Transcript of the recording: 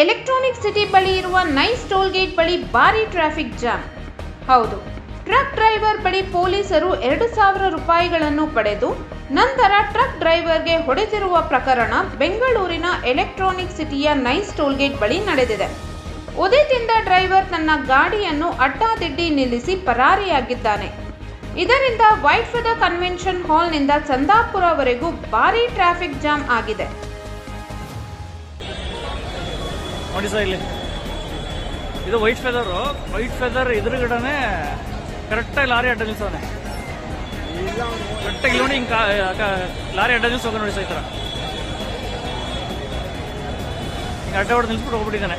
Electronic city ಬಳಿ ಇರುವ nice toll gate ಬಳಿ ಭಾರಿ ಟ್ರಾಫಿಕ್ ಜಾಮ್ ಹೌದು ಟ್ರಕ್ ಡ್ರೈವರ್ ಬಳಿ ಪೊಲೀಸರು ಎರಡು ಸಾವಿರ ರೂಪಾಯಿಗಳನ್ನು ಪಡೆದು ನಂತರ ಟ್ರಕ್ ಡ್ರೈವರ್ಗೆ ಹೊಡೆದಿರುವ ಪ್ರಕರಣ ಬೆಂಗಳೂರಿನ ಎಲೆಕ್ಟ್ರಾನಿಕ್ ಸಿಟಿಯ ನೈಸ್ ಟೋಲ್ ಗೇಟ್ ಬಳಿ ನಡೆದಿದೆ. ಉದಿತಿಂದ ಡ್ರೈವರ್ ತನ್ನ ಗಾಡಿಯನ್ನು ಅಡ್ಡಾದಿಡ್ಡಿ ನಿಲ್ಲಿಸಿ ಪರಾರಿಯಾಗಿದ್ದಾನೆ. ಇದರಿಂದ ವೈಟ್ ಫೆದರ್ ಕನ್ವೆನ್ಷನ್ ಹಾಲ್ನಿಂದ ಚಂದಾಪುರವರೆಗೂ ಭಾರೀ ಟ್ರಾಫಿಕ್ ಜಾಮ್ ಆಗಿದೆ. ನೋಡಿ ಸರ್ ಇಲ್ಲಿ. ಇದು ವೈಟ್ ಫೆದರು ವೈಟ್ ಫೆದರ್ ಎದುರುಗಡೆನೇ ಕರೆಕ್ಟ್ ಆಗಿ ಲಾರಿ ಅಡ್ಡ ನಿಲ್ಸವನೆ ಕರೆಕ್ಟಾಗಿ ನೋಡಿ ಹಿಂಗೆ ಲಾರಿ ಅಡ್ಡ ನಿಲ್ಸೋಗ ನೋಡಿ ಸರ್ ಈ ಥರ ಹಿಂಗೆ ಅಡ್ಡ ಹೊಡೆದು ನಿಲ್ಸ್ಬಿಟ್ಟು ಹೋಗ್ಬಿಟ್ಟಿದ್ದಾನೆ.